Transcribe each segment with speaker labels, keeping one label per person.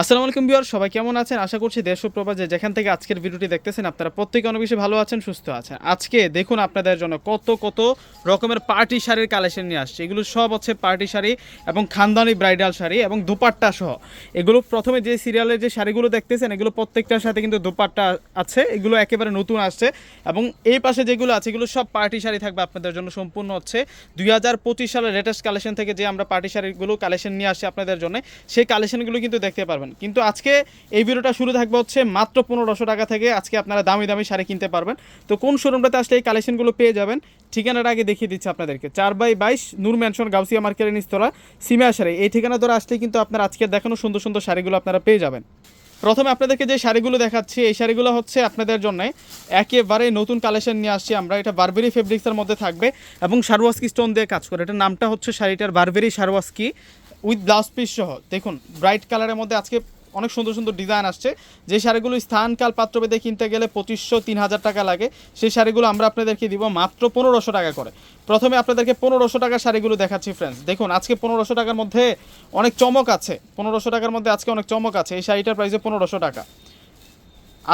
Speaker 1: আসসালামু আলাইকুম বিয়ার সবাই কেমন আছেন? আশা করছি দেশ ও প্রবাসে যেখান থেকে আজকের ভিডিওটি দেখতেছেন, আপনারা প্রত্যেকে অনেক বেশি ভালো আছেন, সুস্থ আছেন। আজকে দেখুন আপনাদের জন্য কত কত রকমের পার্টি শাড়ির কালেকশন নিয়ে আসছে। এগুলো সব হচ্ছে পার্টি শাড়ি এবং খানদানি ব্রাইডাল শাড়ি এবং দুপাট্টা সহ। এগুলো প্রথমে যে সিরিয়ালের যে শাড়িগুলো দেখতেছেন, এগুলো প্রত্যেকটার সাথে কিন্তু দুপাট্টা আছে, এগুলো একেবারে নতুন আসছে এবং এই পাশে যেগুলো আছে, এগুলো সব পার্টি শাড়ি থাকবে আপনাদের জন্য সম্পূর্ণ হচ্ছে দুই হাজার পঁচিশ সালের লেটেস্ট কালেকশন থেকে যে আমরা পার্টি শাড়িগুলো কালেকশন নিয়ে আসছি আপনাদের জন্য, সেই কালেকশনগুলো কিন্তু দেখতে পারবেন। কিন্তু আজকে এই ভিডিওটা শুরু থাকবে হচ্ছে মাত্র পনেরোশো টাকা থেকে। আজকে আপনারা দামি দামি শাড়ি কিনতে পারবেন। তো কোন শোরুমটাতে আসলে এই কালেকশনগুলো পেয়ে যাবেন, ঠিকানাটা আগে দেখিয়ে দিচ্ছি আপনাদেরকে। চার বাই বাইশ নূর ম্যানশন গাউসিয়া মার্কেটের নিস্তলা সিমিয়া শাড়ি। এই ঠিকানা ধরে আসলে কিন্তু আপনার আজকে দেখানো সুন্দর সুন্দর শাড়িগুলো আপনারা পেয়ে যাবেন। প্রথমে আপনাদেরকে যে শাড়িগুলো দেখাচ্ছি, এই শাড়িগুলো হচ্ছে আপনাদের জন্য একেবারে নতুন কালেকশন নিয়ে আসছি আমরা। এটা বারবেরি ফেব্রিক্সের মধ্যে থাকবে এবং সারওয়াস্কি স্টোন দিয়ে কাজ করে। এটার নামটা হচ্ছে শাড়িটার Burberry Swarovski with blouse piece সহ। দেখুন ব্রাইট কালারের মধ্যে আজকে অনেক সুন্দর সুন্দর ডিজাইন আসছে। যে শাড়িগুলো স্থানকাল পাত্রভেদে কিনতে গেলে পঁচিশশো, তিন হাজার টাকা লাগে, সেই শাড়িগুলো আমরা আপনাদেরকে দিব মাত্র পনেরোশো টাকা করে। প্রথমে আপনাদেরকে পনেরোশো টাকার শাড়িগুলো দেখাচ্ছি ফ্রেন্ডস দেখুন, আজকে পনেরোশো টাকার মধ্যে অনেক চমক আছে। পনেরোশো টাকার মধ্যে আজকে অনেক চমক আছে। এই শাড়িটার প্রাইসে পনেরোশো টাকা।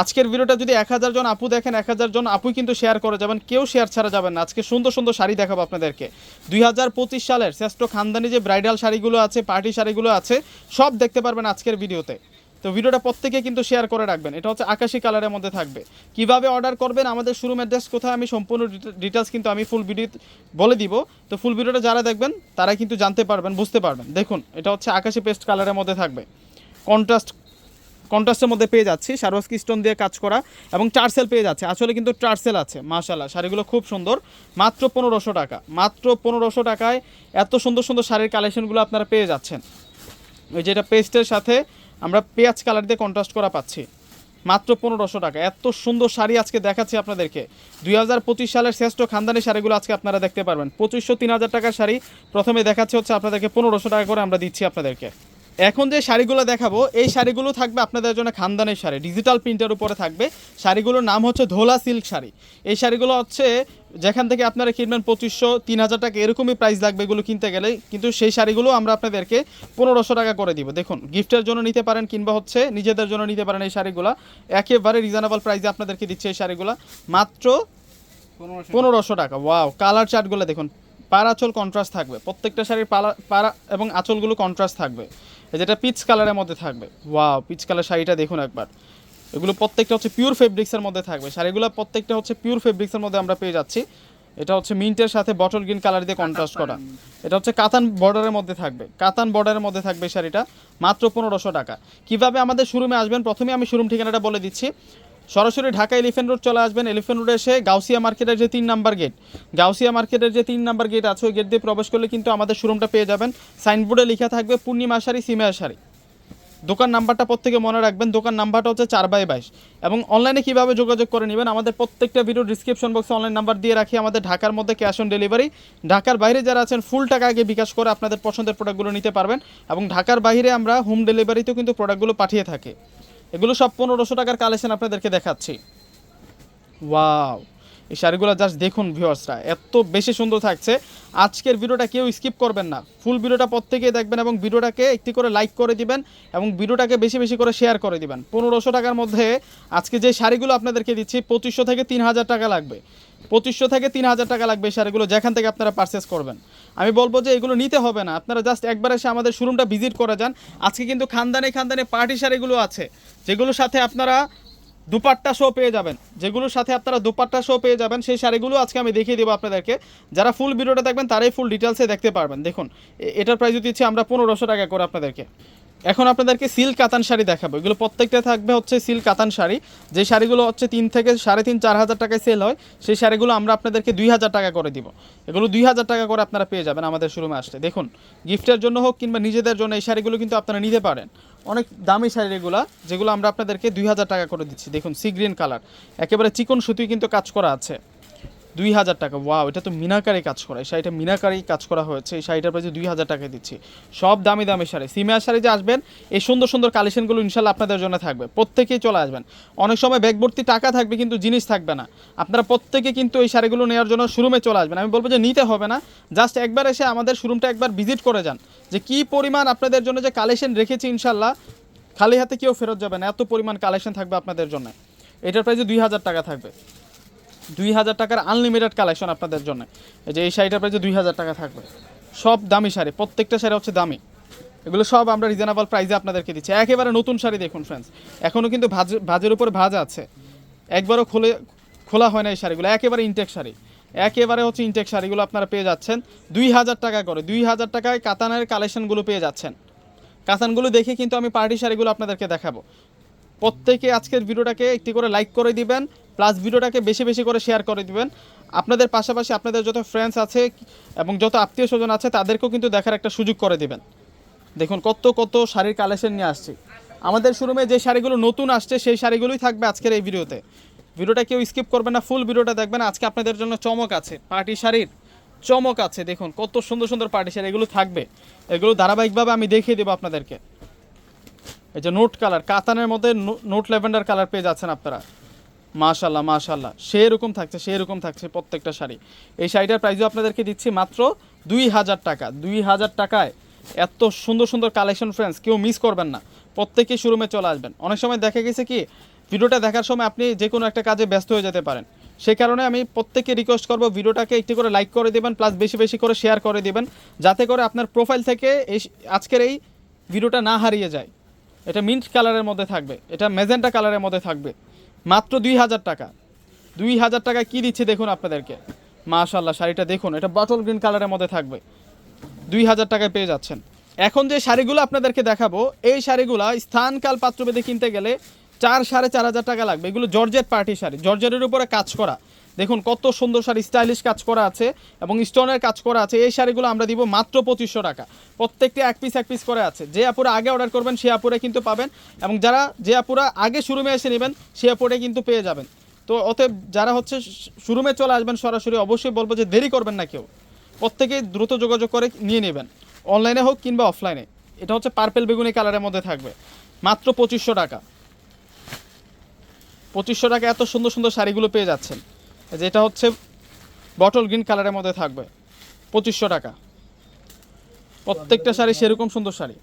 Speaker 1: আজকের ভিডিওটা যদি এক হাজার জন আপু দেখেন, এক হাজার জন আপুই কিন্তু শেয়ার করে যাবেন, কেউ শেয়ার ছাড়া যাবেন না। আজকে সুন্দর সুন্দর শাড়ি দেখাবো আপনাদেরকে। দুই হাজার পঁচিশ সালের শ্রেষ্ঠ খানদানি যে ব্রাইডাল শাড়িগুলো আছে পার্টি শাড়িগুলো আছে, সব দেখতে পারবেন আজকের ভিডিওতে। তো ভিডিওটা প্রত্যেকে কিন্তু শেয়ার করে রাখবেন। এটা হচ্ছে আকাশি কালারের মধ্যে থাকবে। কীভাবে অর্ডার করবেন, আমাদের শোরুম অ্যাড্রেস কোথায়, আমি সম্পূর্ণ ডিটেলস কিন্তু আমি ফুল ভিডিও বলে দিব। তো ফুল ভিডিওটা যারা দেখবেন তারা কিন্তু জানতে পারবেন, বুঝতে পারবেন। দেখুন, এটা হচ্ছে আকাশি পেস্ট কালারের মধ্যে থাকবে। কন্ট্রাস্ট কন্ট্রাস্টের মধ্যে পেয়ে যাচ্ছি। সারোয়াস্কি স্টোন দিয়ে কাজ করা এবং টার্সেল পেয়ে যাচ্ছে। আসলে কিন্তু টার্সেল আছে মাশাল্লাহ শাড়িগুলো খুব সুন্দর। মাত্র পনেরোশো টাকা। মাত্র পনেরোশো টাকায় এত সুন্দর সুন্দর শাড়ির কালেকশনগুলো আপনারা পেয়ে যাচ্ছেন। ওই যেটা পেস্টের সাথে আমরা পেঁয়াজ কালার দিয়ে কন্ট্রাস্ট করা পাচ্ছি। মাত্র পনেরোশো টাকা। এত সুন্দর শাড়ি আজকে দেখাচ্ছি আপনাদেরকে। দুই হাজার পঁচিশ সালের শ্রেষ্ঠ খানদানি শাড়িগুলো আজকে আপনারা দেখতে পারবেন। পঁচিশশো তিন হাজার টাকার শাড়ি প্রথমে দেখাচ্ছে হচ্ছে আপনাদেরকে পনেরোশো টাকা করে আমরা দিচ্ছি আপনাদেরকে। এখন যে শাড়িগুলো দেখাবো এই শাড়িগুলো থাকবে আপনাদের জন্য খানদানের শাড়ি ডিজিটাল প্রিন্টের উপরে থাকবে। শাড়িগুলোর নাম হচ্ছে ধোলা সিল্ক শাড়ি। এই শাড়িগুলো হচ্ছে যেখান থেকে আপনারা কিনবেন পঁচিশশো তিন হাজার টাকা এরকমই প্রাইস লাগবে এগুলো কিনতে গেলে। কিন্তু সেই শাড়িগুলো আমরা আপনাদেরকে পনেরোশো টাকা করে দিব। দেখুন গিফটের জন্য নিতে পারেন কিংবা হচ্ছে নিজেদের জন্য নিতে পারেন এই শাড়িগুলো। একেবারে রিজনেবল প্রাইসে আপনাদেরকে দিচ্ছে এই শাড়িগুলো। মাত্র পনেরোশো টাকা। ওয়াও কালার চার্টগুলো দেখুন পার আঁচল কন্ট্রাস্ট থাকবে। প্রত্যেকটা শাড়ির পালা পাড়া এবং আঁচলগুলো কন্ট্রাস্ট থাকবে। এই যেটা পিচ কালারের মধ্যে থাকবে। ওয়াও পিচ কালার শাড়িটা দেখুন একবার। এগুলো প্রত্যেকটা হচ্ছে পিওর ফেব্রিক্সের মধ্যে থাকবে। শাড়িগুলো প্রত্যেকটা হচ্ছে পিওর ফেব্রিক্সের মধ্যে আমরা পেয়ে যাচ্ছি। এটা হচ্ছে মিন্টের সাথে বটল গ্রিন কালার দিয়ে কন্ট্রাস্ট করা। এটা হচ্ছে কাতান বর্ডারের মধ্যে থাকবে। কাতান বর্ডারের মধ্যে থাকবে শাড়িটা, মাত্র পনেরোশো টাকা। কীভাবে আমাদের শোরুমে আসবেন? প্রথমে আমি শোরুম ঠিকানাটা বলে দিচ্ছি। সরাসরি ঢাকা এলিফেন্ট রোড চলে আসবেন। এলিফেন্ট রোডে এসে গাউসিয়া মার্কেটের যে তিন নাম্বার গেট গাউসিয়া মার্কেটের যে তিন নাম্বার গেট আছে, ওই গেট দিয়ে প্রবেশ করলে কিন্তু আমাদের শোরুমটা পেয়ে যাবেন। সাইনবোর্ডে লেখা থাকবে, পূর্ণিমা শাড়ি সিমিয়া শাড়ি দোকান নাম্বারটা প্রত্যেকে মনে রাখবেন, দোকান নাম্বারটা হচ্ছে চার বাই বাইশ। এবং অনলাইনে কীভাবে যোগাযোগ করে নেবেন, আমাদের প্রত্যেকটা ভিডিও ডিসক্রিপশন বক্সে অনলাইন নাম্বার দিয়ে রাখি, আমাদের ঢাকার মধ্যে ক্যাশ অন ডেলিভারি ঢাকার বাইরে যারা আছেন ফুল টাকা আগে বিকাশ করে আপনাদের পছন্দের প্রোডাক্টগুলো নিতে পারবেন। এবং ঢাকার বাইরে আমরা হোম ডেলিভারিতেও কিন্তু প্রোডাক্টগুলো পাঠিয়ে থাকি। এগুলো সব পনেরোশো টাকার কালেকশন আপনাদেরকে দেখাচ্ছি। ওয়াও এই শাড়িগুলো জাস্ট দেখুন ভিউয়ার্সরা এত বেশি সুন্দর থাকছে। আজকের ভিডিওটা কেউ স্কিপ করবেন না। ফুল ভিডিওটা প্রত্যেকেই দেখবেন এবং ভিডিওটাকে একটি করে লাইক করে দিবেন এবং ভিডিওটাকে বেশি বেশি করে শেয়ার করে দিবেন। পনেরোশো টাকার মধ্যে আজকে যে শাড়িগুলো আপনাদেরকে দিচ্ছি, পঁচিশশো থেকে তিন হাজার টাকা লাগবে। পঁচিশশো থেকে তিন হাজার টাকা লাগবে শাড়িগুলো, যেখান থেকে আপনারা পারচেস করবেন। আমি বলব যে এগুলো নিতে হবে না। আপনারা জাস্ট একবার এসে আমাদের শোরুমটা ভিজিট করে যান। আজকে কিন্তু খানদানে খানদানে পার্টি শাড়িগুলো আছে, যেগুলোর সাথে আপনারা দুপাট্টা শো পেয়ে যাবেন। যেগুলোর সাথে আপনারা দুপাট্টা শো পেয়ে যাবেন, সেই শাড়িগুলো আজকে আমি দেখিয়ে দেবো আপনাদেরকে। যারা ফুল ভিডিওটা দেখবেন, তারাই ফুল ডিটেলসে দেখতে পারবেন। দেখুন এটার প্রাইস দিচ্ছি আমরা পনেরোশো টাকা করে আপনাদেরকে। এখন আপনাদেরকে সিল্ক কাতান শাড়ি দেখাবো। এগুলো প্রত্যেকটা থাকবে হচ্ছে সিল্ক কাতান শাড়ি। যে শাড়িগুলো হচ্ছে তিন থেকে সাড়ে তিন, চার হাজার টাকায় সেল হয়, সেই শাড়িগুলো আমরা আপনাদেরকে দুই হাজার টাকা করে দিব। এগুলো দুই হাজার টাকা করে আপনারা পেয়ে যাবেন আমাদের শোরুমে আসলে দেখুন গিফটের জন্য হোক কিংবা নিজেদের জন্য এই শাড়িগুলো কিন্তু আপনারা নিতে পারেন। অনেক দামি শাড়ি এগুলো, যেগুলো আমরা আপনাদেরকে দুই হাজার টাকা করে দিচ্ছি। দেখুন সি গ্রিন কালার একেবারে চিকন সুতুই কিন্তু কাজ করা আছে। দুই হাজার টাকা। ওয়াও এটা তো মিনাকারি কাজ করা। এই শাড়িটা মিনাকারি কাজ করা হয়েছে। এই শাড়িটার প্রাইসে দুই হাজার টাকা দিচ্ছি। সব দামি দামি শাড়ি। সিমিয়ার শাড়ি যে আসবেন, এই সুন্দর সুন্দর কালেকশনগুলো ইনশাল্লাহ আপনাদের জন্য থাকবে। প্রত্যেকেই চলে আসবেন। অনেক সময় ব্যাগ ভর্তি টাকা থাকবে, কিন্তু জিনিস থাকবে না। আপনারা প্রত্যেকে কিন্তু এই শাড়িগুলো নেওয়ার জন্য শোরুমে চলে আসবেন। আমি বলব যে নিতে হবে না। জাস্ট একবার এসে আমাদের শোরুমটা একবার ভিজিট করে যান। যে কি পরিমাণ আপনাদের জন্য যে কালেকশন রেখেছি ইনশাল্লাহ, খালি হাতে কেউ ফেরত যাবে না। এত পরিমাণ কালেকশন থাকবে আপনাদের জন্য। এটার প্রাইসে দুই হাজার টাকা থাকবে। দুই হাজার টাকার আনলিমিটেড কালেকশন আপনাদের জন্য। এই যে এই শাড়িটার প্রাইসে দুই হাজার টাকা থাকবে। সব দামি শাড়ি, প্রত্যেকটা শাড়ি হচ্ছে দামি। এগুলো সব আমরা রিজনেবল প্রাইসে আপনাদেরকে দিচ্ছি। একেবারে নতুন শাড়ি দেখুন ফ্রেন্ডস এখনও কিন্তু ভাজ, ভাজের উপর ভাজ আছে। একবারও খুলে, খোলা হয় না এই শাড়িগুলো। একেবারে ইনটেক শাড়ি। একেবারে হচ্ছে ইনটেক শাড়িগুলো আপনারা পেয়ে যাচ্ছেন। দুই হাজার টাকা করে, দুই হাজার টাকায় কাতানের কালেকশনগুলো পেয়ে যাচ্ছেন। কাতানগুলো দেখে কিন্তু আমি পার্টি শাড়িগুলো আপনাদেরকে দেখাবো। প্রত্যেকে আজকের ভিডিওটাকে একটি করে লাইক করে দিবেন। প্লাস ভিডিওটাকে বেশি বেশি করে শেয়ার করে দিবেন। আপনাদের পাশাপাশি আপনাদের যত ফ্রেন্ডস আছে এবং যত আত্মীয় স্বজন আছে, তাদেরকেও কিন্তু দেখার একটা সুযোগ করে দিবেন। দেখুন, কত কত শাড়ির কালেকশন নিয়ে আসছি। আমাদের শোরুমে যে শাড়িগুলো নতুন আসছে, সেই শাড়িগুলোই থাকবে আজকের এই ভিডিওতে। ভিডিওটা কেউ স্কিপ করবেন না ফুল ভিডিওটা দেখবেন। আজকে আপনাদের জন্য চমক আছে পার্টি শাড়ির চমক আছে। দেখুন, কত সুন্দর সুন্দর পার্টি শাড়ি, এগুলো থাকবে। এগুলো ধারাবাহিকভাবে আমি দেখিয়ে দেবো আপনাদেরকে। এই যে নোট কালার কাতানের মধ্যে নোট ল্যাভেন্ডার কালার পেয়ে যাচ্ছেন আপনারা। মাশাল্লাহ মাশাল্লাহ সেরকম থাকছে সেরকম থাকছে প্রত্যেকটা শাড়ি। এই শাড়িটার প্রাইসও আপনাদেরকে দিচ্ছি মাত্র দুই হাজার টাকা। দুই হাজার টাকায় এত সুন্দর সুন্দর কালেকশন ফ্রেন্ডস কেউ মিস করবেন না। প্রত্যেকেই শোরুমে চলে আসবেন। অনেক সময় দেখা গেছে কি, ভিডিওটা দেখার সময় আপনি যে কোনো একটা কাজে ব্যস্ত হয়ে যেতে পারেন। সেই কারণে আমি প্রত্যেককে রিকোয়েস্ট করব, ভিডিওটাকে একটি করে লাইক করে দেবেন প্লাস বেশি বেশি করে শেয়ার করে দেবেন, যাতে করে আপনার প্রোফাইল থেকে এই আজকের এই ভিডিওটা না হারিয়ে যায়। এটা মিন্ট কালারের মধ্যে থাকবে। এটা মেজেন্টা কালারের মধ্যে থাকবে। মাত্র দুই হাজার টাকা। দুই হাজার টাকা কী দিচ্ছে দেখুন আপনাদেরকে। মাশাল্লাহ শাড়িটা দেখুন, এটা বটল গ্রিন কালারের মধ্যে থাকবে। দুই হাজার টাকায় পেয়ে যাচ্ছেন। এখন যে শাড়িগুলো আপনাদেরকে দেখাবো, এই শাড়িগুলো স্থানকাল পাত্রভেদে কিনতে গেলে চার সাড়ে চার হাজার টাকা লাগবে। এগুলো জর্জেট পার্টি শাড়ি। জর্জেটের উপরে কাজ করা। দেখুন, কত সুন্দর শাড়ি স্টাইলিশ কাজ করা আছে এবং স্টোনের কাজ করা আছে। এই শাড়িগুলো আমরা দিব মাত্র পঁচিশশো টাকা। প্রত্যেকটি এক পিস এক পিস করে আছে। যে আপুরা আগে অর্ডার করবেন, সে আপুরে কিন্তু পাবেন এবং যারা, যে আপুরা আগে শোরুমে এসে নেবেন, সে আপুরে কিন্তু পেয়ে যাবেন। তো অতএব যারা হচ্ছে শোরুমে চলে আসবেন সরাসরি, অবশ্যই বলব যে দেরি করবেন না কেউ। প্রত্যেকেই দ্রুত যোগাযোগ করে নিয়ে নেবেন। অনলাইনে হোক কিংবা অফলাইনে এটা হচ্ছে পার্পেল বেগুনি কালারের মধ্যে থাকবে। মাত্র পঁচিশশো টাকা। পঁচিশশো টাকা এত সুন্দর সুন্দর শাড়িগুলো পেয়ে যাচ্ছেন। যেটা হচ্ছে বটল গ্রিন কালারের মধ্যে থাকবে। পঁচিশশো টাকা। প্রত্যেকটা শাড়ি সেরকম সুন্দর শাড়ি।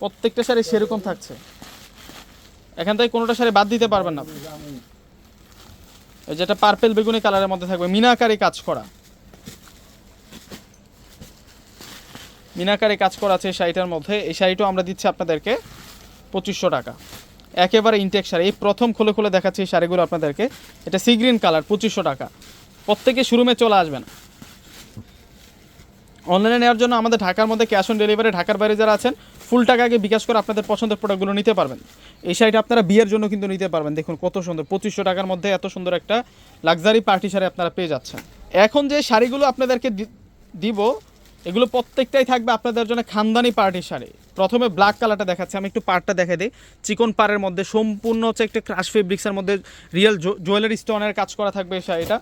Speaker 1: প্রত্যেকটা শাড়ি সেরকম থাকছে। এখান থেকে কোনোটা শাড়ি বাদ দিতে পারবেন না। যেটা পার্পেল বেগুনি কালারের মধ্যে থাকবে। মিনাকারি কাজ করা। মিনাকারি কাজ করা আছে এই শাড়িটার মধ্যে। এই শাড়িটাও আমরা দিচ্ছি আপনাদেরকে পঁচিশশো টাকা। একেবারে ইনটেক শাড়ি। এই প্রথম খুলে খুলে দেখাচ্ছি এই শাড়িগুলো আপনাদেরকে। এটা সি গ্রিন কালার পঁচিশশো টাকা। প্রত্যেকে শোরুমে চলে আসবেন অনলাইনে নেওয়ার জন্য আমাদের ঢাকার মধ্যে ক্যাশ অন ডেলিভারি ঢাকার বাইরে যারা আছেন ফুল টাকা আগে বিকাশ করে আপনাদের পছন্দের প্রোডাক্টগুলো নিতে পারবেন। এই শাড়িটা আপনারা বিয়ের জন্য কিন্তু নিতে পারবেন। দেখুন কত সুন্দর, পঁচিশশো টাকার মধ্যে এত সুন্দর একটা লাক্সারি পার্টি শাড়ি আপনারা পেয়ে যাচ্ছেন। এখন যে শাড়িগুলো আপনাদেরকে দিব এগুলো প্রত্যেকটাই থাকবে আপনাদের জন্য খানদানি পার্টি শাড়ি। প্রথমে ব্ল্যাক কালারটা দেখাচ্ছি, আমি একটু পার্টটা দেখে দিই। চিকন পাড়ের মধ্যে সম্পূর্ণ হচ্ছে একটা ক্রাশ ফেব্রিক্সের মধ্যে রিয়েল জুয়েলারি স্টোনের কাজ করা থাকবে এই শাড়িটা।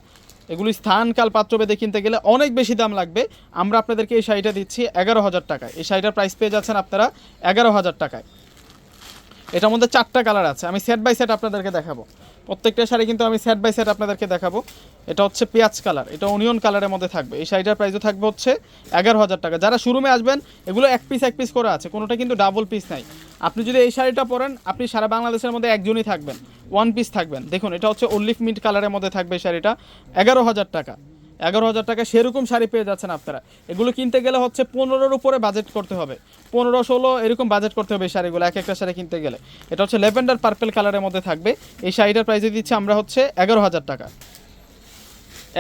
Speaker 1: এগুলি স্থানকাল পাত্রভেদে কিনতে গেলে অনেক বেশি দাম লাগবে। আমরা আপনাদেরকে এই শাড়িটা দিচ্ছি এগারো হাজার টাকায়। এই শাড়িটার প্রাইস পেয়ে যাচ্ছেন আপনারা এগারো হাজার টাকায়। এটার মধ্যে চারটা কালার আছে, আমি সেট বাই সেট আপনাদেরকে দেখাবো। প্রত্যেকটা শাড়ি কিন্তু আমি সেট বাই সেট আপনাদেরকে দেখাবো। এটা হচ্ছে পেঁয়াজ কালার, এটা অনিয়ন কালারের মধ্যে থাকবে। এই শাড়িটার প্রাইসও থাকবে হচ্ছে এগারো হাজার টাকা। যারা শোরুমে আসবেন, এগুলো এক পিস এক পিস করে আছে, কোনোটা কিন্তু ডাবল পিস নাই। আপনি যদি এই শাড়িটা পরেন, আপনি সারা বাংলাদেশের মধ্যে একজনই থাকবেন ওয়ান পিস থাকবেন। দেখুন, এটা হচ্ছে অলিভ মিন্ট কালারের মধ্যে থাকবে শাড়িটা, এগারো হাজার টাকা। এগারো হাজার টাকা সেরকম শাড়ি পেয়ে যাচ্ছেন আপনারা। এগুলো কিনতে গেলে হচ্ছে পনেরোর উপরে বাজেট করতে হবে। পনেরো, ষোলো, এরকম বাজেট করতে হবে এই শাড়িগুলো, এক একটা শাড়ি কিনতে গেলে। এটা হচ্ছে লেভেন্ডার পার্পেল কালারের মধ্যে থাকবে। এই শাড়িটার প্রাইসে দিচ্ছি আমরা হচ্ছে এগারো হাজার টাকা।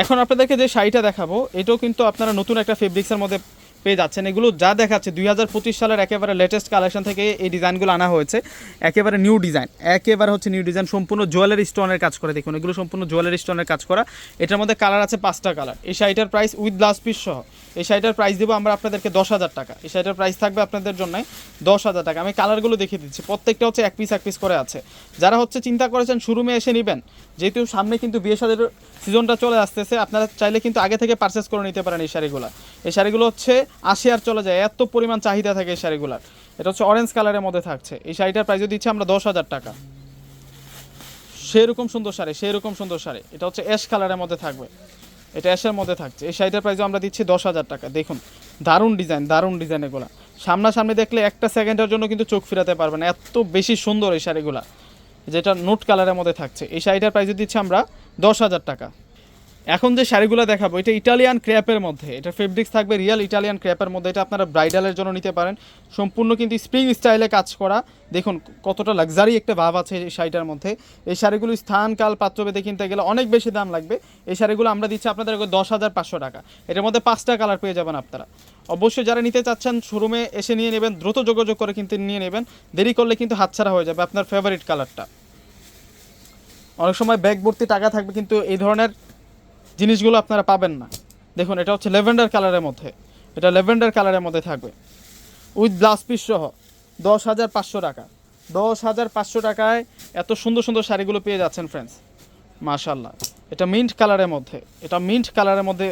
Speaker 1: এখন আপনাদেরকে যে শাড়িটা দেখাবো, এটাও কিন্তু আপনারা নতুন একটা ফেব্রিক্সের মধ্যে পেয়ে যাচ্ছেন। এগুলো যা দেখাচ্ছে, দুই হাজার পঁচিশ সালের একেবারে লেটেস্ট কালেকশন থেকে এই ডিজাইনগুলো আনা হয়েছে। একেবারে নিউ ডিজাইন একেবারে হচ্ছে নিউ ডিজাইন সম্পূর্ণ জুয়েলারি স্টোনের কাজ করে। দেখুন, এগুলো সম্পূর্ণ জুয়েলারি স্টোনের কাজ করা। এটার মধ্যে কালার আছে পাঁচটা কালার এই শাড়িটার প্রাইস উইথ ব্লাউজ পিস সহ। এই শাড়িটার প্রাইস দেবো আমরা আপনাদেরকে দশ হাজার টাকা। এই শাড়িটার প্রাইস থাকবে আপনাদের জন্য দশ হাজার টাকা। আমি কালারগুলো দেখিয়ে দিচ্ছি। প্রত্যেকটা হচ্ছে এক পিস এক পিস করে আছে। যারা হচ্ছে চিন্তা করেছেন শোরুমে এসে নেবেন, যেহেতু সামনে কিন্তু বিয়ে সাদের সিজনটা চলে আসতেছে, আপনারা চাইলে কিন্তু আগে থেকে পারচেস করে নিতে পারেন এই শাড়িগুলো। এই শাড়িগুলো হচ্ছে আসে আর চলে যায়। এত পরিমাণ চাহিদা থাকে এই শাড়িগুলোর। এটা হচ্ছে অরেঞ্জ কালারের মধ্যে থাকছে। এই শাড়িটার প্রাইসও দিচ্ছি আমরা দশ হাজার টাকা। সেরকম সুন্দর শাড়ি, সেরকম সুন্দর শাড়ি। এটা হচ্ছে অ্যাশ কালারের মধ্যে থাকবে। এটা অ্যাশের মধ্যে থাকছে। এই শাড়িটার প্রাইসও আমরা দিচ্ছি দশ হাজার টাকা। দেখুন, দারুণ ডিজাইন দারুণ ডিজাইন এগুলা। সামনাসামনি দেখলে একটা সেকেন্ডের জন্য কিন্তু চোখ ফিরাতে পারবেন এত বেশি সুন্দর এই শাড়িগুলা, যেটা নোট কালারের মধ্যে থাকছে। এই শাড়িটার প্রাইস দিচ্ছি আমরা দশ হাজার টাকা। এখন যে শাড়িগুলো দেখাবো, এটা ইটালিয়ান ক্র্যাপের মধ্যে। এটা ফেব্রিক্স থাকবে রিয়েল ইটালিয়ান ক্র্যাপের মধ্যে। এটা আপনারা ব্রাইডালের জন্য নিতে পারেন। সম্পূর্ণ কিন্তু স্প্রিং স্টাইলে কাজ করা। দেখুন, কতটা লাক্সারি একটা ভাব আছে এই শাড়িটার মধ্যে। এই শাড়িগুলো স্থান, কাল পাত্রভেদে কিনতে গেলে অনেক বেশি দাম লাগবে। এই শাড়িগুলো আমরা দিচ্ছি আপনাদের দশ হাজার পাঁচশো টাকা। এটার মধ্যে পাঁচটা কালার পেয়ে যাবেন আপনারা। অবশ্যই যারা নিতে চাচ্ছেন শোরুমে এসে নিয়ে নেবেন, দ্রুত যোগাযোগ করে কিন্তু নিয়ে নেবেন। দেরি করলে কিন্তু হাতছাড়া হয়ে যাবে আপনার ফেভারিট কালারটা অনেক সময় ব্যাগ ভর্তি টাকা থাকবে কিন্তু এই ধরনের জিনিসগুলো আপনারা পাবেন না। দেখুন, এটা হচ্ছে লেভেন্ডার কালারের মধ্যে। এটা লেভেন্ডার কালারের মধ্যে থাকবে। উইথ ব্লাউজ পিস সহ, দশ হাজার পাঁচশো টাকা। দশ হাজার পাঁচশো টাকায় এত সুন্দর সুন্দর শাড়িগুলো পেয়ে যাচ্ছেন ফ্রেন্ডস মাশাল্লাহ এটা মিন্ট কালারের মধ্যে। এটা মিন্ট কালারের মধ্যে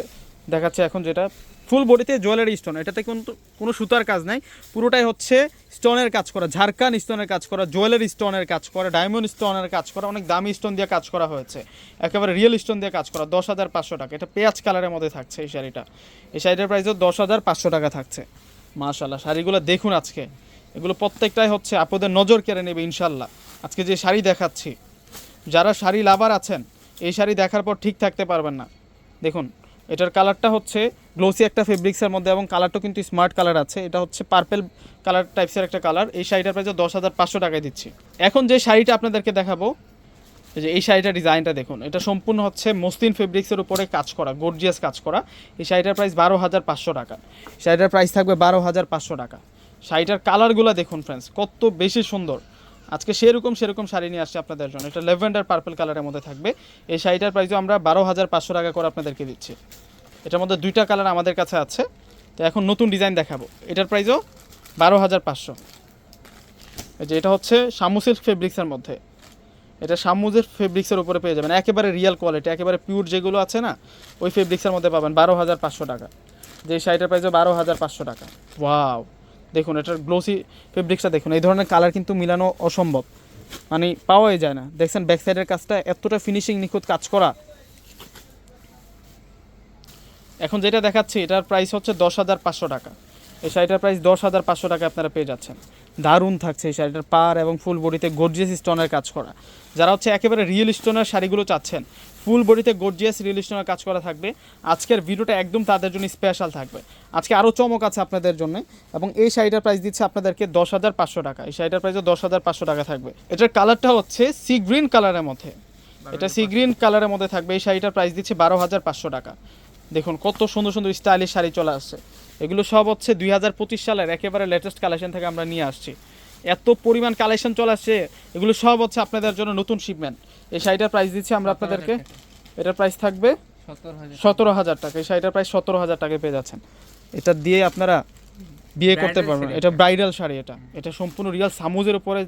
Speaker 1: দেখাচ্ছে এখন যেটা ফুল বডিতে জুয়েলারি স্টোন এটাতে কিন্তু কোনো সুতার কাজ নাই। পুরোটাই হচ্ছে স্টোনের কাজ করা, ঝাড়খান স্টোনের কাজ করা জুয়েলারি স্টোনের কাজ করা ডায়মন্ড স্টোনের কাজ করা, অনেক দামি স্টোন দিয়ে কাজ করা হয়েছে। একেবারে রিয়েল স্টোন দিয়ে কাজ করা, দশ হাজার পাঁচশো টাকা। এটা পেঁয়াজ কালারের মধ্যে থাকছে এই শাড়িটা। এই শাড়িটার প্রাইসও দশ হাজার পাঁচশো টাকা থাকছে। মাশাল্লাহ শাড়িগুলো দেখুন আজকে। এগুলো প্রত্যেকটাই হচ্ছে আপনাদের নজর কেড়ে নেবে ইনশাল্লাহ আজকে যে শাড়ি দেখাচ্ছি, যারা শাড়ি লাভার আছেন, এই শাড়ি দেখার পর ঠিক থাকতে পারবেন না। দেখুন এটার কালারটা হচ্ছে গ্লোসি একটা ফেব্রিক্সের মধ্যে এবং কালারটা কিন্তু স্মার্ট কালার আছে। এটা হচ্ছে পার্পেল কালার টাইপসের একটা কালার। এই শাড়িটার প্রাইস দশ হাজার পাঁচশো টাকায় দিচ্ছি। এখন যে শাড়িটা আপনাদেরকে দেখাবো যে এই শাড়িটার ডিজাইনটা দেখুন, এটা সম্পূর্ণ হচ্ছে মসলিন ফেব্রিক্সের উপরে কাজ করা, গর্জিয়াস কাজ করা। এই শাড়িটার প্রাইস বারো হাজার পাঁচশো টাকা। শাড়িটার প্রাইস থাকবে বারো হাজার পাঁচশো টাকা। শাড়িটার কালারগুলো দেখুন ফ্রেন্ডস কত বেশি সুন্দর। আজকে সেরকম সেরকম শাড়ি নিয়ে আসছে আপনাদের জন্য। এটা লেভেন্ডার পার্পল কালারের মধ্যে থাকবে। এই শাড়িটার প্রাইসও আমরা বারো হাজার পাঁচশো টাকা করে আপনাদেরকে দিচ্ছি। এটার মধ্যে দুইটা কালার আমাদের কাছে আছে। তো এখন নতুন ডিজাইন দেখাবো। এটার প্রাইসও বারো হাজার পাঁচশো। এই যে এটা হচ্ছে শামু সিল্ক ফেব্রিক্সের মধ্যে। এটা শামুজের ফেব্রিক্সের উপরে পেয়ে যাবেন। একেবারে রিয়েল কোয়ালিটি একেবারে পিওর যেগুলো আছে না, ওই ফেব্রিক্সের মধ্যে পাবেন বারো হাজার পাঁচশো টাকা। যে শাড়িটার প্রাইসও বারো হাজার পাঁচশো টাকা। ওয়াও দেখুন, এটার গ্লোসি ফেব্রিক্সটা দেখুন। এই ধরনের কালার কিন্তু মিলানো অসম্ভব। মানে পাওয়াই যায় না। দেখছেন ব্যাক সাইডের কাজটা এতটা ফিনিশিং নিখুঁত কাজ করা। এখন যেটা দেখাচ্ছি, এটার প্রাইস হচ্ছে দশ হাজার পাঁচশো টাকা। এই শাড়িটার প্রাইস দশ হাজার পাঁচশো টাকা আপনারা পেয়ে যাচ্ছেন। দারুণ থাকছে এই শাড়িটার পার এবং ফুল বডিতে গর্জিয়াস স্টোনের কাজ করা। যারা হচ্ছে একেবারে রিয়েল স্টোনের শাড়িগুলো চাচ্ছেন ফুল বডিতে গর্জিয়াস রিয়েল স্টোনের কাজ করা থাকবে। আজকের ভিডিওটা একদম তাদের জন্য স্পেশাল থাকবে। আজকে আরও চমক আছে আপনাদের জন্য এবং এই শাড়িটার প্রাইস দিচ্ছে আপনাদেরকে দশ হাজার পাঁচশো টাকা। এই শাড়িটার প্রাইসও দশ হাজার পাঁচশো টাকা থাকবে। এটার কালারটা হচ্ছে সি গ্রিন কালারের মধ্যে। এটা সি গ্রিন কালারের মধ্যে থাকবে। এই শাড়িটার প্রাইস দিচ্ছে বারো হাজার পাঁচশো টাকা। দেখুন কত সুন্দর সুন্দর স্টাইলিশ শাড়ি চলে আসছে। এগুলো সব হচ্ছে দুই হাজার পঁচিশ সালের একেবারে লেটেস্ট কালেকশন থেকে আমরা নিয়ে আসছি। এত পরিমাণ কালেকশন চলে আসছে এগুলো সব হচ্ছে আপনাদের জন্য নতুন শিপমেন্ট এই শাড়িটার প্রাইস দিচ্ছি আমরা আপনাদেরকে। এটার প্রাইস থাকবে সতেরো হাজার। টাকা। এই শাড়িটার প্রাইস সতেরো হাজার টাকায় পেয়ে যাচ্ছেন। এটা দিয়ে আপনারা বিয়ে করতে পারবেন। এটা ব্রাইডাল শাড়ি এটা। এটা সম্পূর্ণ রিয়াল সামুজের উপরে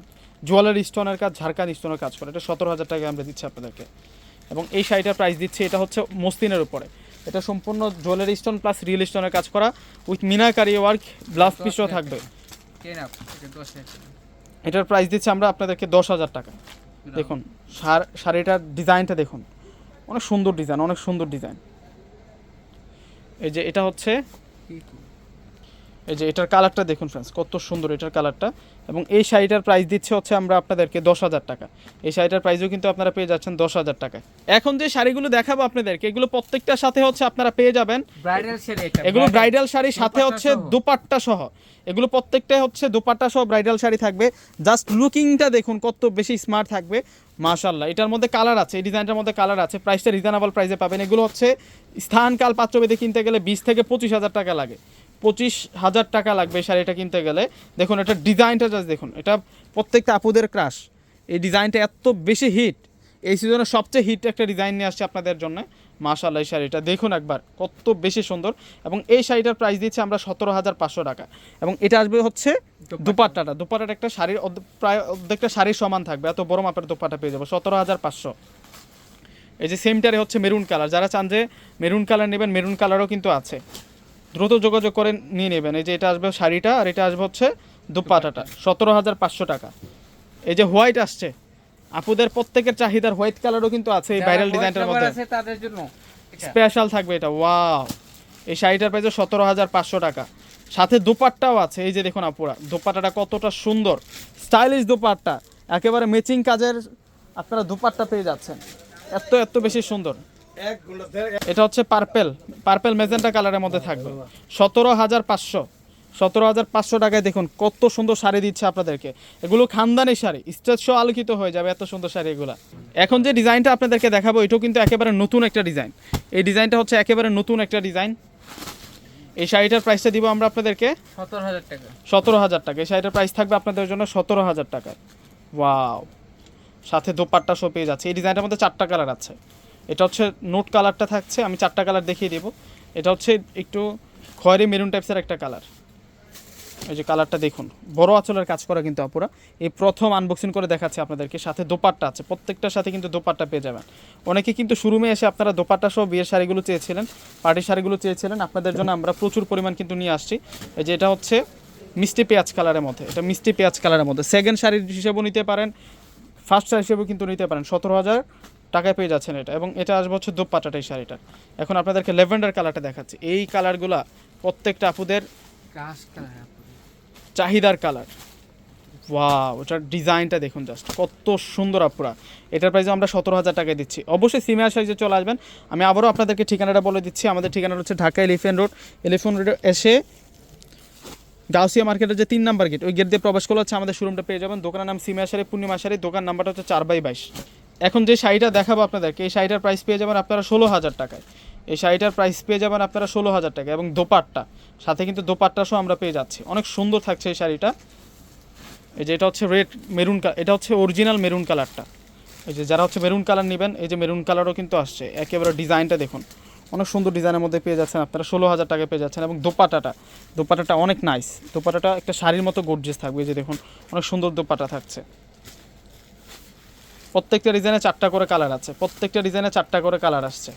Speaker 1: জুয়েলারি স্টোনের কাজ ঝাড়খান স্টোনের কাজ করে। এটা সতেরো হাজার টাকায় আমরা দিচ্ছি আপনাদেরকে। এবং এই শাড়িটার প্রাইস দিচ্ছি এটা হচ্ছে মসলিনের উপরে। এটা সম্পূর্ণ জুয়েলারি স্টোন প্লাস রিয়েল স্টোনের কাজ করা। উইথ মিনাকারি ওয়ার্ক ব্লাউজ পিসও থাকবে। এটার প্রাইস দিচ্ছি আমরা আপনাদেরকে দশ হাজার টাকা। দেখুন শাড়- শাড়িটার ডিজাইনটা দেখুন। অনেক সুন্দর ডিজাইন অনেক সুন্দর ডিজাইন এই যে এটা হচ্ছে এই যে এটার কালারটা দেখুন ফ্রেন্ডস কত সুন্দর এটার কালারটা। এবং এই শাড়িটার প্রাইস দিচ্ছে হচ্ছে আমরা আপনাদেরকে দশ হাজার টাকা। এই শাড়িটার প্রাইসও কিন্তু আপনারা পেয়ে যাচ্ছেন দশ হাজার টাকায়। এখন যে শাড়িগুলো দেখাবো আপনাদেরকে এগুলো প্রত্যেকটার সাথে হচ্ছে আপনারা পেয়ে যাবেন।
Speaker 2: শাড়ি
Speaker 1: এগুলো ব্রাইডাল শাড়ির সাথে হচ্ছে। দুপাট্টা সহ। এগুলো প্রত্যেকটাই হচ্ছে দুপাট্টা সহ ব্রাইডাল শাড়ি থাকবে। জাস্ট লুকিংটা দেখুন কত বেশি স্মার্ট থাকবে। মাশাল্লাহ এটার মধ্যে কালার আছে এই ডিজাইনটার মধ্যে কালার আছে। প্রাইসটা রিজনেবল প্রাইসে পাবেন। এগুলো হচ্ছে স্থানকাল পাত্রবেদে কিনতে গেলে বিশ থেকে পঁচিশ হাজার টাকা লাগে। পঁচিশ হাজার টাকা লাগবে এই শাড়িটা কিনতে গেলে। দেখুন এটা ডিজাইনটা জাস্ট দেখুন। এটা প্রত্যেকটা আপুদের ক্রাশ এই ডিজাইনটা এত বেশি হিট এই সিজনে সবচেয়ে হিট একটা ডিজাইন নিয়ে আসছে আপনাদের জন্য। মাশাল্লাহ এই শাড়িটা। দেখুন একবার কত বেশি সুন্দর। এবং এই শাড়িটার প্রাইস দিচ্ছে আমরা সতেরো হাজার পাঁচশো টাকা। এবং এটা আসবে হচ্ছে দুপাট্টাটা। দুপাট্টাটা একটা শাড়ির প্রায় অর্ধেকটা শাড়ির সমান থাকবে। এত বড় মাপের দুপাট্টা পেয়ে যাব। সতেরো হাজার পাঁচশো। এই যে সেমটারে হচ্ছে মেরুন কালার যারা চান যে মেরুন কালার নেবেন মেরুন কালারও কিন্তু আছে। দ্রুত যোগাযোগ করে নিয়ে নেবেন। এই যে এটা আসবে শাড়িটা আর এটা আসবে হচ্ছে দুপাটাটা সতেরো হাজার পাঁচশো টাকা। এই যে হোয়াইট আসছে আপুদের প্রত্যেকের চাহিদার হোয়াইট কালারও কিন্তু আছে এই ভাইরাল ডিজাইনটার মধ্যে।
Speaker 2: আছে তাদের জন্য।
Speaker 1: স্পেশাল থাকবে এটা ওয়াও। এই শাড়িটার প্রাইস সতেরো হাজার পাঁচশো টাকা। সাথে দোপাট্টাও আছে এই যে দেখুন আপুরা দোপাট্টাটা কতটা সুন্দর। স্টাইলিশ দোপাট্টা একেবারে ম্যাচিং কাজের আপনারা দোপাট্টা পেয়ে যাচ্ছেন। এত এত বেশি সুন্দর। এটা হচ্ছে পার্পেল। পার্পেল মেজেন্টা কালারের মধ্যে থাকবে। সতেরো হাজার পাঁচশো। সতেরো হাজার পাঁচশো টাকায় দেখুন কত সুন্দর শাড়ি দিচ্ছে আপনাদেরকে। এগুলো খানদানি শাড়ি। স্টেজ শো আলোকিত হয়ে যাবে এত সুন্দর শাড়ি এগুলো। এখন যে ডিজাইনটা আপনাদেরকে দেখাবো এটাও কিন্তু একেবারে নতুন একটা ডিজাইন। এই ডিজাইনটা হচ্ছে একেবারে নতুন একটা ডিজাইন। এই শাড়িটার প্রাইসটা দিব আমরা আপনাদেরকে
Speaker 2: সতেরো হাজার টাকা।
Speaker 1: সতেরো হাজার টাকা। এই শাড়িটার প্রাইস থাকবে আপনাদের জন্য সতেরো হাজার টাকায়। ওয়াও। সাথে দোপাট্টা শো পেয়ে যাচ্ছে। এই ডিজাইনটার মধ্যে চারটা কালার আছে। এটা হচ্ছে নোট কালারটা থাকছে, আমি চারটা কালার দেখিয়ে দেবো। এটা হচ্ছে একটু খয়েরি মেরুন টাইপসের একটা কালার। এই যে কালারটা দেখুন, বড় আঁচলের কাজ করা কিন্তু আপুরা। এই প্রথম আনবক্সিং করে দেখাচ্ছে আপনাদেরকে, সাথে দোপাট্টা আছে, প্রত্যেকটার সাথে কিন্তু দোপাট্টা পেয়ে যাবেন। অনেকে কিন্তু শুরুমে এসে আপনারা দোপাট্টা সহ বিয়ের শাড়িগুলো চেয়েছিলেন পার্টি শাড়িগুলো চেয়েছিলেন, আপনাদের জন্য আমরা প্রচুর পরিমাণ কিন্তু নিয়ে আসছি। এই যে এটা হচ্ছে মিষ্টি পেঁয়াজ কালারের মধ্যে, এটা মিষ্টি পেঁয়াজ কালারের মধ্যে। সেকেন্ড শাড়ির হিসেবেও নিতে পারেন ফার্স্ট শাড়ি হিসেবেও কিন্তু নিতে পারেন। সতেরো হাজার টাকায় পেয়ে যাচ্ছেন এটা। এবং এটা আসবে হচ্ছে দোপাট্টাটা এই শাড়িটা। এখন আপনাদেরকে লেভেন্ডার কালারটা দেখাচ্ছি। এই কালারগুলা প্রত্যেকটা আপুদের চাহিদার কালার। ওয়াও ওটার ডিজাইনটা দেখুন জাস্ট কত সুন্দর আপুরা। এটার প্রাইসে আমরা সতেরো হাজার টাকায় দিচ্ছি। অবশ্যই সিমিয়ার সাইজে চলে আসবেন আমি আবারও আপনাদেরকে ঠিকানাটা বলে দিচ্ছি। আমাদের ঠিকানাটা হচ্ছে ঢাকা এলিফেন্ট রোড। এলিফেন্ট রোডে এসে গাউসিয়া মার্কেটের যে তিন নাম্বার গেট ওই গেট দিয়ে প্রবেশ করলে হচ্ছে আমাদের শোরুমটা পেয়ে যাবেন। দোকানের নাম সিমিয়া শাড়ি পূর্ণিমা শাড়ি দোকান নাম্বারটা হচ্ছে চার বাই বাইশ। এখন যে শাড়িটা দেখাবো আপনাদেরকে, এই শাড়িটার প্রাইস পেয়ে যাবেন আপনারা ষোলো হাজার টাকায়। এই শাড়িটার প্রাইস পেয়ে যাবেন আপনারা ষোলো হাজার টাকা এবং দোপাট্টা। সাথে কিন্তু দোপাট্টা সহ আমরা পেয়ে যাচ্ছি। অনেক সুন্দর থাকছে এই শাড়িটা। এই যে এটা হচ্ছে রেড মেরুন কালার এটা হচ্ছে অরিজিনাল মেরুন কালারটা এই যে যারা হচ্ছে মেরুন কালার নেবেন, এই যে মেরুন কালারও কিন্তু আসছে। একেবারে ডিজাইনটা দেখুন। অনেক সুন্দর ডিজাইনের মধ্যে পেয়ে যাচ্ছেন আপনারা ষোলো হাজার টাকায় পেয়ে যাচ্ছেন এবং দোপাটাটা দোপাটাটা অনেক নাইস দোপাটাটা একটা শাড়ির মতো গর্জিয়াস থাকবে। এই যে দেখুন, অনেক সুন্দর দোপাটা থাকছে। প্রত্যেকটা ডিজাইনে চারটা করে কালার আছে। প্রত্যেকটা ডিজাইনে চারটা করে কালার আসছে।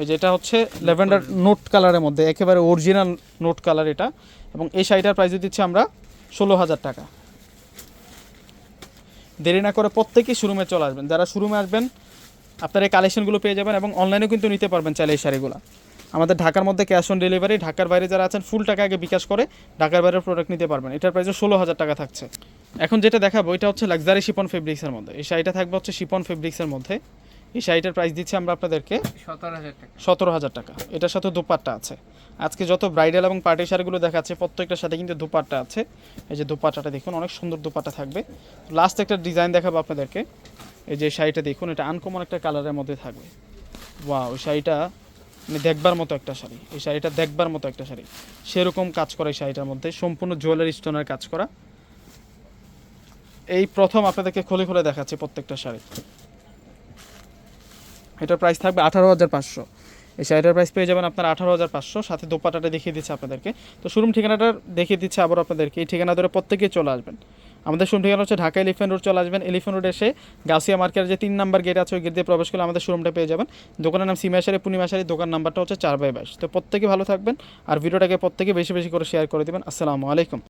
Speaker 1: এই যেটা হচ্ছে ল্যাভেন্ডার নোট কালারের মধ্যে একেবারে অরিজিনাল নোট কালার এটা। এবং এই শাড়িটার প্রাইস দিচ্ছি আমরা ষোলো হাজার টাকা। দেরি না করে প্রত্যেকেই শোরুমে চলে আসবেন। যারা শোরুমে আসবেন আপনারা এই কালেকশনগুলো পেয়ে যাবেন এবং অনলাইনেও কিন্তু নিতে পারবেন চাইলে এই শাড়িগুলো। আমাদের ঢাকার মধ্যে ক্যাশ অন ডেলিভারি ঢাকার বাইরে যারা আছেন ফুল টাকা আগে বিকাশ করে ঢাকার বাইরের প্রোডাক্ট নিতে পারবেন। এটার প্রাইস ষোলো হাজার টাকা থাকছে। এখন যেটা দেখাবো এটা হচ্ছে লাক্সারি শিপন ফেব্রিক্সের মধ্যে। এই শাড়িটা থাকবে হচ্ছে শিপন ফেব্রিক্সের মধ্যে। এই শাড়িটার প্রাইস দিচ্ছি আমরা আপনাদেরকে
Speaker 2: সতেরো হাজার টাকা।
Speaker 1: সতেরো হাজার টাকা। এটার সাথে দুপাট্টা আছে। আজকে যত ব্রাইডাল এবং পার্টি শাড়িগুলো দেখাচ্ছে প্রত্যেকটার সাথে কিন্তু দুপাট্টা আছে। এই যে দুপাট্টাটা দেখুন অনেক সুন্দর দুপাট্টা থাকবে। লাস্ট একটা ডিজাইন দেখাবো আপনাদেরকে। এই যে শাড়িটা দেখুন এটা আনকমন একটা কালারের মধ্যে থাকবে। ওয়া ওই শাড়িটা মানে দেখবার মতো একটা শাড়ি। এই শাড়িটা দেখবার মতো একটা শাড়ি। সেরকম কাজ করা এই শাড়িটার মধ্যে। সম্পূর্ণ জুয়েলারি স্টোনের কাজ করা। এই প্রথম আপনাদেরকে খুলে খুলে দেখাচ্ছি প্রত্যেকটা শাড়ি। এটার প্রাইস থাকবে আঠারো হাজার পাঁচশো। এই শাড়িটার প্রাইস পেয়ে যাবেন আপনার আঠারো হাজার পাঁচশো। সাথে দোপাটাটা দেখিয়ে দিচ্ছে আপনাদেরকে। তো শোরুম ঠিকানাটা দেখিয়ে দিচ্ছে আবার আপনাদেরকে। এই ঠিকানা ধরে প্রত্যেকেই চলে আসবেন। আমাদের শোরুম ঠিকানা হচ্ছে ঢাকা এলিফেন্ট রোড চলে আসবেন। এলিফেন্ট রোড এসে গাছিয়া মার্কেটের যে তিন নাম্বার গেট আছে, ওই গেট দিয়ে প্রবেশ করলে আমাদের শোরুমটা পেয়ে যাবেন। দোকানের নাম সিমাশারি পূর্ণিমাশারি দোকান নাম্বারটা হচ্ছে চার বাই বাইশ। তো প্রত্যেকে ভালো থাকবেন আর ভিডিওটাকে প্রত্যেকে বেশি বেশি করে শেয়ার করে দেবেন। আসসালামু আলাইকুম।